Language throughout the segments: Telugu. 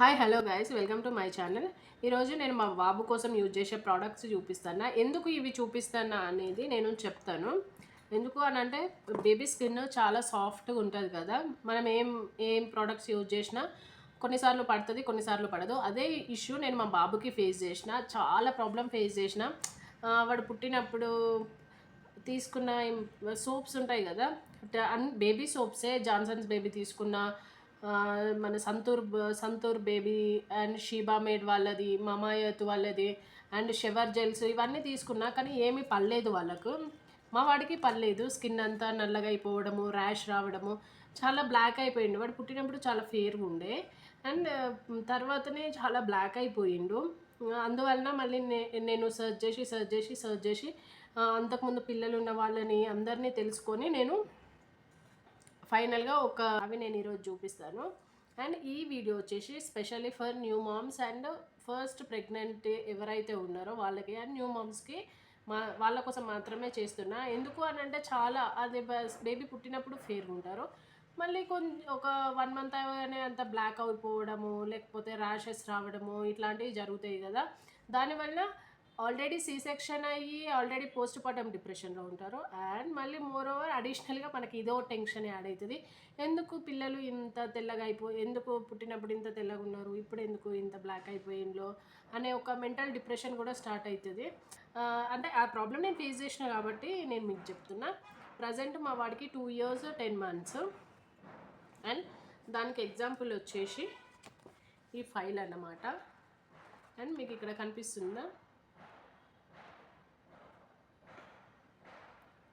Hi hello guys welcome to my channel ఈరోజు నేను మా బాబు కోసం యూజ్ చేసే ప్రోడక్ట్స్ చూపిస్తాను. ఎందుకు ఇవి చూపిస్తాను అనేది నేను చెప్తాను. ఎందుకు అని అంటే బేబీ స్కిన్ చాలా సాఫ్ట్గా ఉంటుంది కదా. మనం ఏం ఏం ప్రోడక్ట్స్ యూజ్ చేసినా కొన్నిసార్లు పడుతుంది కొన్నిసార్లు పడదు. అదే ఇష్యూ నేను మా బాబుకి ఫేస్ చేసిన చాలా ప్రాబ్లం ఫేస్ చేసిన. వాడు పుట్టినప్పుడు తీసుకున్న సోప్స్ ఉంటాయి కదా. అన్ బేబీ సోప్సే జాన్సన్స్ బేబీ తీసుకున్న మన Santoor Santoor baby and Sebamed వాళ్ళది మమాయత్ వాళ్ళది అండ్ షెవర్ జెల్స్ ఇవన్నీ తీసుకున్నా కానీ ఏమీ పర్లేదు వాళ్ళకు. మా వాడికి పర్లేదు స్కిన్ అంతా నల్లగా అయిపోవడము ర్యాష్ రావడము చాలా బ్లాక్ అయిపోయిండు. వాడు పుట్టినప్పుడు చాలా ఫేర్గా ఉండే. అండ్ తర్వాతనే చాలా బ్లాక్ అయిపోయిండు. అందువలన మళ్ళీ నే నేను సర్చ్ చేసి సర్చ్ చేసి సర్చ్ చేసి అంతకుముందు పిల్లలు ఉన్న వాళ్ళని అందరినీ తెలుసుకొని నేను ఫైనల్గా ఒక అవి నేను ఈరోజు చూపిస్తాను. అండ్ ఈ వీడియో వచ్చేసి specially for new moms and first pregnant ఎవరైతే ఉన్నారో వాళ్ళకి. అండ్ న్యూ మామ్స్కి మా వాళ్ళ కోసం మాత్రమే చేస్తున్నా. ఎందుకు అని అంటే చాలా అది బేబీ పుట్టినప్పుడు ఫేర్గా ఉంటారు. మళ్ళీ కొంచెం ఒక వన్ మంత్ అవగానే అంత బ్లాక్ అయిపోవడము లేకపోతే ర్యాషెస్ రావడము ఇట్లాంటివి జరుగుతాయి కదా. దానివల్ల ఆల్రెడీ సీ సెక్షన్ అయ్యి ఆల్రెడీ పోస్ట్ పార్టమ్ డిప్రెషన్లో ఉంటారు. అండ్ మళ్ళీ మోర్ ఓవర్ అడిషనల్గా మనకి ఇదో టెన్షన్ యాడ్ అవుతుంది ఎందుకు పిల్లలు ఇంత తెల్లగా అయిపో ఎందుకు పుట్టినప్పుడు ఇంత తెల్లగా ఉన్నారు? ఇప్పుడు ఎందుకు ఇంత బ్లాక్ అయిపోయిందో అనే ఒక మెంటల్ డిప్రెషన్ కూడా స్టార్ట్ అవుతుంది అంటే ఆ ప్రాబ్లం నేను ఫేస్ చేసిన కాబట్టి నేను మీకు చెప్తున్నా. ప్రజెంట్ మా వాడికి two years ten months. And దానికి ఎగ్జాంపుల్ వచ్చేసి ఈ ఫైల్ అన్నమాట. అండ్ మీకు ఇక్కడ కనిపిస్తుందా?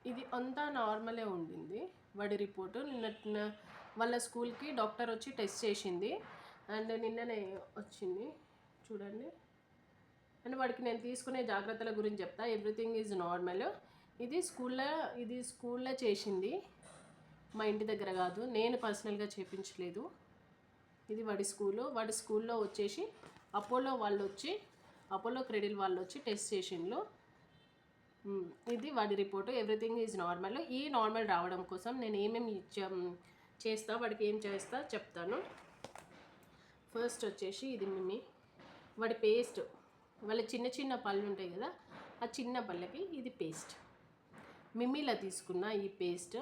ఇది అంతా నార్మలే ఉండింది. వాడి రిపోర్టు. నిన్న వాళ్ళ స్కూల్కి డాక్టర్ వచ్చి టెస్ట్ చేసింది. అండ్ నిన్ననే వచ్చింది. చూడండి. అండ్ వాడికి నేను తీసుకునే జాగ్రత్తల గురించి చెప్తా. Everything is normal. ఇది స్కూల్లో ఇది స్కూల్లో చేసింది. మా ఇంటి దగ్గర కాదు. నేను పర్సనల్గా చేపించలేదు. ఇది వాడి స్కూలు. వాడి స్కూల్లో వచ్చేసి అపోలో వాళ్ళు వచ్చి అపోలో క్రెడిల్ వాళ్ళు వచ్చి టెస్ట్ చేసిండ్రు ఇది వాడి రిపోర్టు. ఎవ్రీథింగ్ ఈజ్ నార్మల్ ఈ నార్మల్ రావడం కోసం నేను ఏమేమి ఇచ్చా- చేస్తా వాడికి ఏం చేస్తా చెప్తాను. ఫస్ట్ వచ్చేసి ఇది మిమ్మి. వాడి పేస్ట్ వాళ్ళ చిన్న చిన్న పళ్ళు ఉంటాయి కదా ఆ చిన్న పళ్ళకి ఇది పేస్ట్ మిమ్మిలా తీసుకున్న ఈ paste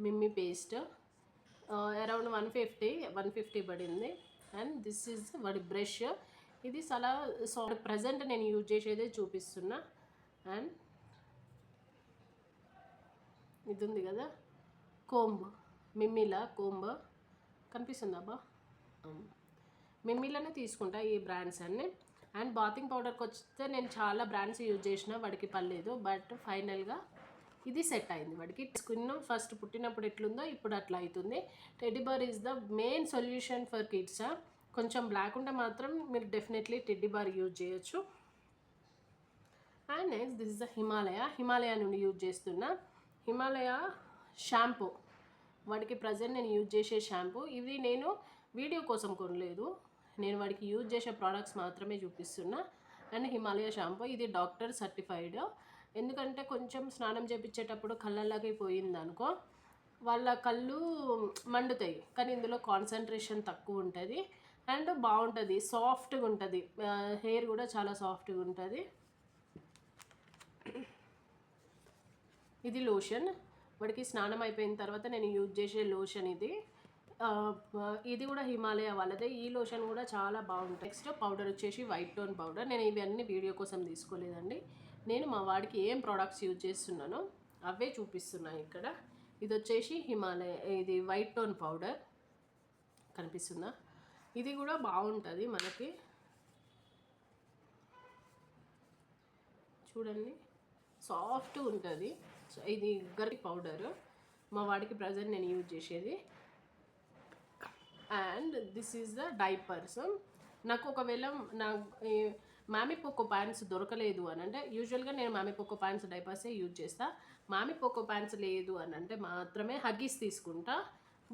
మిమ్మి paste around one fifty one fifty పడింది. అండ్ దిస్ ఈజ్ వాడి బ్రష్ ఇది చాలా సో ప్రజెంట్ నేను యూజ్ చేసేదే చూపిస్తున్నా. అండ్ ఇది ఉంది కదా కోంబ్ మిమ్మిలా కోంబ్. కనిపిస్తుందా అబ్బా? మిమ్మిలోనే తీసుకుంటా ఈ బ్రాండ్స్ అన్ని. అండ్ బాతింగ్ పౌడర్కి వస్తే నేను చాలా బ్రాండ్స్ యూజ్ చేసిన వాడికి పర్లేదు బట్ ఫైనల్గా ఇది సెట్ అయింది వాడికి. స్కిన్ ఫస్ట్ పుట్టినప్పుడు ఎట్లుందో ఇప్పుడు అట్లా అవుతుంది teddy bar is the main solution for kids? కొంచెం బ్లాక్ ఉంటే మాత్రం మీరు డెఫినెట్లీ టెడ్డీబార్ యూజ్ చేయొచ్చు. And next this is the Himalaya Himalaya నుండి యూజ్ చేస్తున్నా హిమాలయ షాంపూ వాడికి ప్రజెంట్ నేను యూజ్ చేసే షాంపూ ఇది నేను వీడియో కోసం కొనలేదు. నేను వాడికి యూజ్ చేసే ప్రోడక్ట్స్ మాత్రమే చూపిస్తున్నా. అండ్ హిమాలయ షాంపూ ఇది డాక్టర్ సర్టిఫైడ్ ఎందుకంటే కొంచెం స్నానం చేపించేటప్పుడు కళ్ళల్లోకి పోయింది అనుకో వాళ్ళ కళ్ళు మండుతాయి. కానీ ఇందులో కాన్సన్ట్రేషన్ తక్కువ ఉంటుంది. అండ్ బాగుంటుంది. సాఫ్ట్గా ఉంటుంది. హెయిర్ కూడా చాలా సాఫ్ట్గా ఉంటుంది. ఇది లోషన్. వాడికి స్నానం అయిపోయిన తర్వాత నేను యూజ్ చేసే లోషన్ ఇది. ఇది కూడా హిమాలయ వాళ్ళదే. ఈ లోషన్ కూడా చాలా బాగుంటుంది. నెక్స్ట్ పౌడర్ వచ్చేసి వైట్ టోన్ పౌడర్. నేను ఇవన్నీ వీడియో కోసం తీసుకోలేదండి. నేను మా వాడికి ఏం ప్రోడక్ట్స్ యూజ్ చేస్తున్నానో అవే చూపిస్తున్నాను ఇక్కడ. ఇది వచ్చేసి హిమాలయ ఇది వైట్ టోన్ పౌడర్. కనిపిస్తుందా? ఇది కూడా బాగుంటుంది మనకి. చూడండి. సాఫ్ట్ ఉంటుంది. సో ఇది గరి పౌడర్. మా వాడికి ప్రజెంట్ నేను యూజ్ చేసేది. And this is the diapers. నాకు ఒకవేళ నా మామి పొక్కో ప్యాంట్స్ దొరకలేదు అని అంటే యూజువల్గా నేను మామి పొక్కో ప్యాంట్స్ డైపర్సే యూజ్ చేస్తా. మామి పొక్కో ప్యాంట్స్ లేదు అని అంటే మాత్రమే హగ్గీస్ తీసుకుంటా.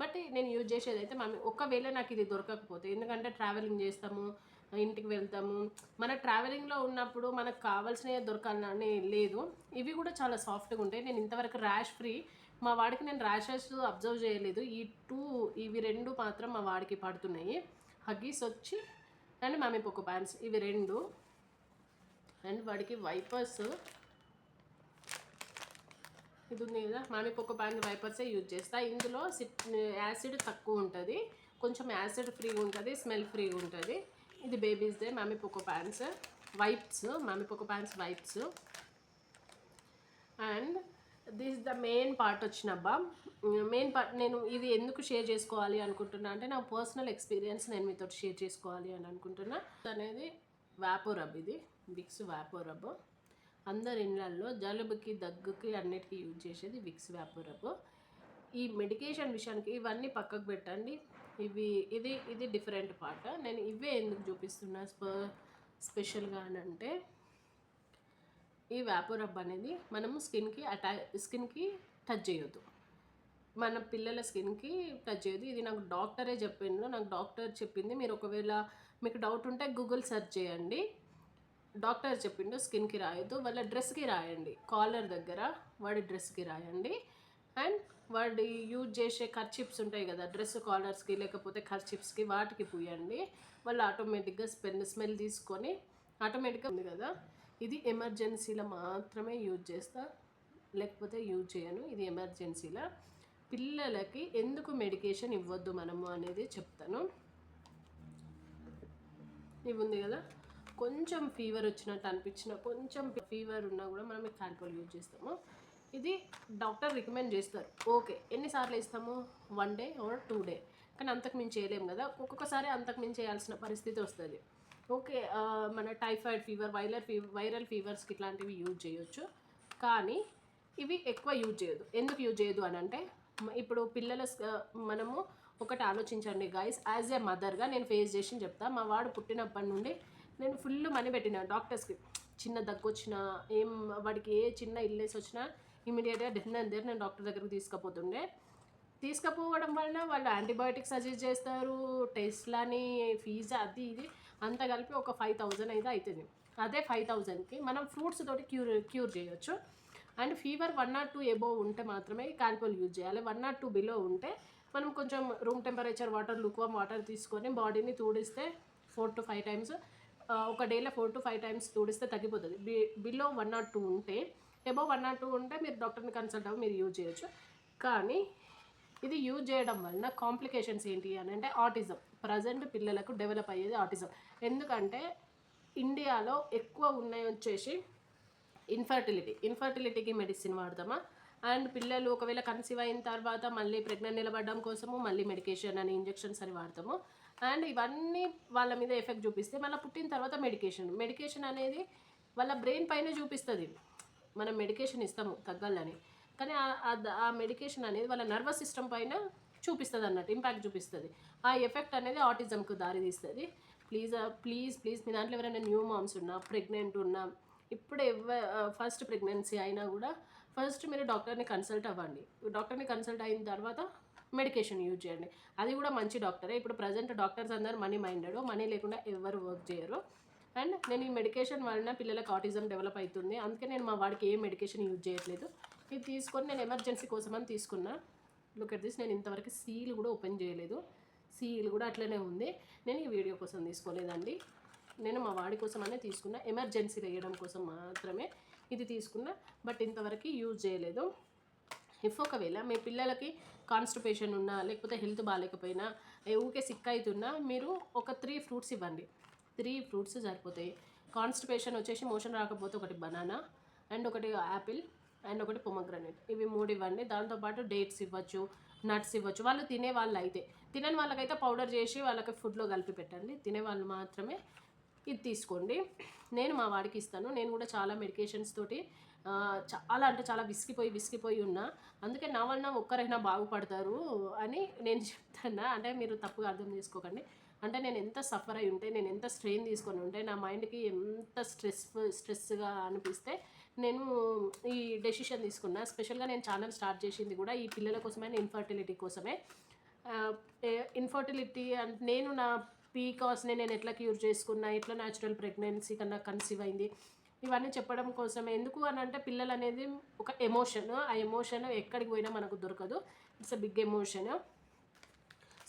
బట్ నేను యూజ్ చేసేది అయితే మామి ఒకవేళ నాకు ఇది దొరకకపోతే ఎందుకంటే ట్రావెలింగ్ చేస్తాము. ఇంటికి వెళ్తాము. మన ట్రావెలింగ్లో ఉన్నప్పుడు మనకు కావాల్సినవి దొరకాలని లేదు. ఇవి కూడా చాలా సాఫ్ట్గా ఉంటాయి. నేను ఇంతవరకు ర్యాష్ ఫ్రీ మా వాడికి నేను ర్యాషెస్ అబ్జర్వ్ చేయలేదు. ఈ టూ ఇవి రెండు మాత్రం మా వాడికి పడుతున్నాయి. హగ్గీస్ వచ్చి అండ్ మమ్మీ పొక్క ప్యాంట్స్ ఇవి రెండు. అండ్ వాడికి వైపర్స్ ఇది ఉంది కదా? మమ్మీ పొక్క ప్యాంట్ వైపర్సే యూజ్ చేస్తా. ఇందులో సిట్ యాసిడ్ తక్కువ ఉంటుంది. కొంచెం యాసిడ్ ఫ్రీగా ఉంటుంది స్మెల్ ఫ్రీగా ఉంటుంది. ఇది బేబీస్దే MamyPoko pants wipes MamyPoko pants wipes and this the main part వచ్చినబ్బా main part నేను ఇది ఎందుకు షేర్ చేసుకోవాలి అనుకుంటున్నా అంటే నా పర్సనల్ ఎక్స్పీరియన్స్ నేను మీతో షేర్ చేసుకోవాలి అని అనుకుంటున్నా. అనేది వ్యాపో రబ్ ఇది విక్స్ వ్యాపో రబ్ అందరి ఇళ్ళల్లో జలుబుకి దగ్గుకి అన్నిటికీ యూజ్ చేసేది విక్స్ వ్యాపో రబ్ ఈ మెడికేషన్ విషయానికి ఇవన్నీ పక్కకు పెట్టండి. ఇవి ఇది ఇది డిఫరెంట్ పాట నేను ఇవే ఎందుకు చూపిస్తున్నా స్ప స్పెషల్గా అని అంటే ఈ వ్యాపోరబ్ అనేది మనము స్కిన్కి అటా స్కిన్కి టచ్ చేయొద్దు. మన పిల్లల స్కిన్కి టచ్ చేయదు ఇది నాకు డాక్టరే చెప్పిండు. నాకు డాక్టర్ చెప్పింది. మీరు ఒకవేళ మీకు డౌట్ ఉంటే గూగుల్ సెర్చ్ చేయండి. డాక్టర్ చెప్పిండు స్కిన్కి రాయొద్దు. వాళ్ళ డ్రెస్కి రాయండి. కాలర్ దగ్గర వాడి డ్రెస్కి రాయండి. అండ్ వాడి యూజ్ చేసే ఖర్చిప్స్ ఉంటాయి కదా డ్రెస్ కాలర్స్కి లేకపోతే ఖర్చిప్స్కి వాటికి పూయండి. వాళ్ళు ఆటోమేటిక్గా స్మెల్ స్మెల్ తీసుకొని ఆటోమేటిక్గా ఉంది కదా ఇది ఎమర్జెన్సీలో మాత్రమే యూజ్ చేస్తా లేకపోతే యూజ్ చేయను ఇది ఎమర్జెన్సీలో. పిల్లలకి ఎందుకు మెడికేషన్ ఇవ్వద్దు మనము అనేది చెప్తాను. ఇవి ఉంది కదా కొంచెం ఫీవర్ వచ్చినట్టు అనిపించిన కొంచెం ఫీవర్ ఉన్నా కూడా మనం ఈ యూజ్ చేస్తాము. ఇది డాక్టర్ రికమెండ్ చేస్తారు. ఓకే ఎన్నిసార్లు ఇస్తాము one day or two day? కానీ అంతకు మించి చేయలేము కదా? ఒక్కొక్కసారి అంతకు మించి చేయాల్సిన పరిస్థితి వస్తుంది. ఓకే మన typhoid fever viral fever viral ఫీవర్స్కి ఇట్లాంటివి యూజ్ చేయొచ్చు. కానీ ఇవి ఎక్కువ యూజ్ చేయదు ఎందుకు యూజ్ చేయదు అని అంటే ఇప్పుడు పిల్లల మనము ఒకటి ఆలోచించండి గైస్ యాజ్ ఏ మదర్గా నేను ఫేస్ చేసి చెప్తా. మా వాడు పుట్టినప్పటి నుండి నేను ఫుల్ మనీ పెట్టిన డాక్టర్స్కి. చిన్న దగ్గు వచ్చినా ఏం వాడికి ఏ చిన్న ఇల్లేసి వచ్చినా ఇమీడియట్గా డెన్ అండ్ నేను డాక్టర్ దగ్గరికి తీసుకుపోతుండే. తీసుకుపోవడం వలన వాళ్ళు యాంటీబయాటిక్స్ సజెస్ట్ చేస్తారు టెస్ట్లని ఫీజు అది ఇది అంతా కలిపి ఒక ఫైవ్ థౌజండ్ అయితే అవుతుంది అదే ఫైవ్ థౌజండ్కి మనం ఫ్రూట్స్ తోటి క్యూర్ క్యూర్ చేయొచ్చు. And fever one naught two above ఉంటే మాత్రమే కాల్పోల్ యూజ్ చేయాలి. వన్ నాట్ టూ బిలో ఉంటే మనం కొంచెం room temperature water lukewarm water తీసుకొని బాడీని తూడిస్తే ఫోర్ టు ఫైవ్ టైమ్స్ ఒక డేలో ఫోర్ టు ఫైవ్ టైమ్స్ తుడిస్తే తగ్గిపోతుంది. B below one naught two ఉంటే ఎబో వన్ నాట్ టూ ఉంటే మీరు డాక్టర్ని కన్సల్ట్ అవ్వ మీరు యూజ్ చేయొచ్చు. కానీ ఇది యూజ్ చేయడం వలన కాంప్లికేషన్స్ ఏంటి అని అంటే ఆటిజం. ప్రజెంట్ పిల్లలకు డెవలప్ అయ్యేది ఆటిజం. ఎందుకంటే ఇండియాలో ఎక్కువ ఉన్నాయి వచ్చేసి ఇన్ఫర్టిలిటీ. ఇన్ఫర్టిలిటీకి మెడిసిన్ వాడతామా? అండ్ పిల్లలు ఒకవేళ కన్సీవ్ అయిన తర్వాత మళ్ళీ ప్రెగ్నెంట్ నిలబడడం కోసము మళ్ళీ మెడికేషన్ అని ఇంజెక్షన్స్ అని వాడతాము. అండ్ ఇవన్నీ వాళ్ళ మీద ఎఫెక్ట్ చూపిస్తే మళ్ళీ పుట్టిన తర్వాత మెడికేషన్. మెడికేషన్ అనేది వాళ్ళ బ్రెయిన్ పైన చూపిస్తుంది. మనం మెడికేషన్ ఇస్తాము తగ్గాలని. కానీ ఆ- మెడికేషన్ అనేది వాళ్ళ నర్వస్ సిస్టమ్ పైన చూపిస్తుంది అన్నట్టు ఇంపాక్ట్ చూపిస్తుంది. ఆ ఎఫెక్ట్ అనేది ఆటిజంకు దారి తీస్తుంది ప్లీజ్ ప్లీజ్ ప్లీజ్ మీ దాంట్లో ఎవరైనా న్యూ మామ్స్ ఉన్నా ప్రెగ్నెంట్ ఉన్నా ఇప్పుడు ఎవ ఫస్ట్ ప్రెగ్నెన్సీ అయినా కూడా ఫస్ట్ మీరు డాక్టర్ని కన్సల్ట్ అవ్వండి. డాక్టర్ని కన్సల్ట్ అయిన తర్వాత మెడికేషన్ యూజ్ చేయండి. అది కూడా మంచి డాక్టరే. ఇప్పుడు ప్రజెంట్ డాక్టర్స్ అందరు మనీ మైండెడ్ మనీ లేకుండా ఎవరు వర్క్ చేయరు. అండ్ నేను ఈ మెడికేషన్ వలన పిల్లలకు ఆటిజం డెవలప్ అవుతుంది. అందుకే నేను మా వాడికి ఏ మెడికేషన్ యూజ్ చేయట్లేదు. ఇది తీసుకొని నేను ఎమర్జెన్సీ కోసం అని తీసుకున్నా. లుక్ ఎట్ దిస్ నేను ఇంతవరకు సీల్ కూడా ఓపెన్ చేయలేదు. సీల్ కూడా అట్లనే ఉంది. నేను ఈ వీడియో కోసం తీసుకోలేదండి. నేను మా వాడి కోసం అనే తీసుకున్నా. ఎమర్జెన్సీ వేయడం కోసం మాత్రమే ఇది తీసుకున్నా. బట్ ఇంతవరకు యూజ్ చేయలేదు. ఇఫ్ ఒకవేళ మీ పిల్లలకి కాన్స్టిపేషన్ ఉన్నా లేకపోతే హెల్త్ బాగాలేకపోయినా ఊకే సిక్ అవుతున్నా మీరు ఒక త్రీ ఫ్రూట్స్ ఇవ్వండి. త్రీ ఫ్రూట్స్ సరిపోతాయి. కాన్స్టిపేషన్ వచ్చేసి మోషన్ రాకపోతే ఒకటి బనానా అండ్ ఒకటి యాపిల్ అండ్ ఒకటి పొమగ్రనేట్ ఇవి మూడు ఇవ్వండి. దాంతోపాటు డేట్స్ ఇవ్వచ్చు నట్స్ ఇవ్వచ్చు. వాళ్ళు తినే వాళ్ళు అయితే తినని వాళ్ళకైతే పౌడర్ చేసి వాళ్ళకి ఫుడ్లో కలిపి పెట్టండి. తినే వాళ్ళు మాత్రమే ఇది తీసుకోండి. నేను మా వాడికి ఇస్తాను. నేను కూడా చాలా మెడికేషన్స్ తోటి చాలా అంటే చాలా విసిగిపోయి విసిగిపోయి ఉన్నా. అందుకే నా వలన ఒక్కరైనా బాగుపడతారు అని నేను చెప్తాను అంటే మీరు తప్పుగా అర్థం చేసుకోకండి. అంటే నేను ఎంత సఫర్ అయి ఉంటే నేను ఎంత స్ట్రెయిన్ తీసుకొని ఉంటే నా మైండ్కి ఎంత స్ట్రెస్ స్ట్రెస్గా అనిపిస్తే నేను ఈ డెసిషన్ తీసుకున్నా. స్పెషల్గా నేను ఛానల్ స్టార్ట్ చేసింది కూడా ఈ పిల్లల కోసమే ఇన్ఫర్టిలిటీ కోసమే. ఇన్ఫర్టిలిటీ అంటే నేను నా పీకాస్ని నేను ఎట్లా క్యూర్ చేసుకున్నా ఎట్లా న్యాచురల్ ప్రెగ్నెన్సీ కన్నా కన్సీవ్ అయింది ఇవన్నీ చెప్పడం కోసమే. ఎందుకు అని అంటే పిల్లలు అనేది ఒక ఎమోషన్. ఆ ఎమోషన్ ఎక్కడికి పోయినా మనకు దొరకదు. It's a big emotion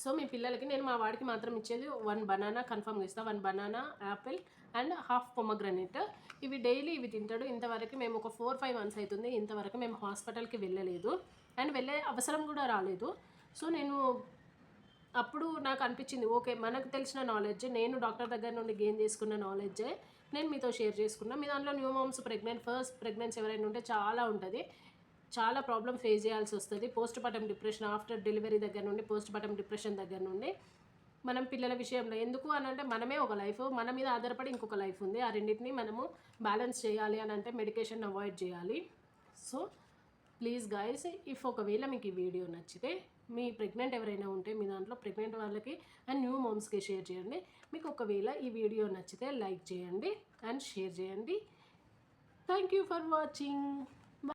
so so మీ పిల్లలకి నేను మా వాడికి మాత్రం ఇచ్చేది వన్ బనానా కన్ఫర్మ్గా ఇస్తాను one banana apple and half pomegranate ఇవి డైలీ ఇవి తింటాడు. ఇంతవరకు మేము ఒక ఫోర్ ఫైవ్ మంత్స్ అవుతుంది. ఇంతవరకు మేము హాస్పిటల్కి వెళ్ళలేదు. అండ్ వెళ్ళే అవసరం కూడా రాలేదు. సో నేను అప్పుడు నాకు అనిపించింది ఓకే మనకు తెలిసిన నాలెడ్జ్ నేను డాక్టర్ దగ్గర నుండి గెయిన్ చేసుకున్న నాలెడ్జే నేను మీతో షేర్ చేసుకున్నా. మీ దాంట్లో new moms pregnant first pregnancy ఎవరైనా ఉంటే చాలా ఉంటుంది. చాలా ప్రాబ్లం ఫేస్ చేయాల్సి వస్తుంది. Postpartum depression after delivery దగ్గర నుండి పోస్ట్ పార్టమ్ డిప్రెషన్ దగ్గర నుండి. మనం పిల్లల విషయంలో ఎందుకు అని అంటే మనమే ఒక లైఫ్ మన మీద ఆధారపడి ఇంకొక లైఫ్ ఉంది. ఆ రెండింటిని మనము బ్యాలెన్స్ చేయాలి అని అంటే మెడికేషన్ అవాయిడ్ చేయాలి. సో ప్లీజ్ గాయస్ ఇఫ్ ఒకవేళ మీకు ఈ వీడియో నచ్చితే మీ ప్రెగ్నెంట్ ఎవరైనా ఉంటే మీ దాంట్లో ప్రెగ్నెంట్ వాళ్ళకి అండ్ న్యూ మోమ్స్కి షేర్ చేయండి. మీకు ఒకవేళ ఈ వీడియో నచ్చితే లైక్ చేయండి అండ్ షేర్ చేయండి. Thank you for watching.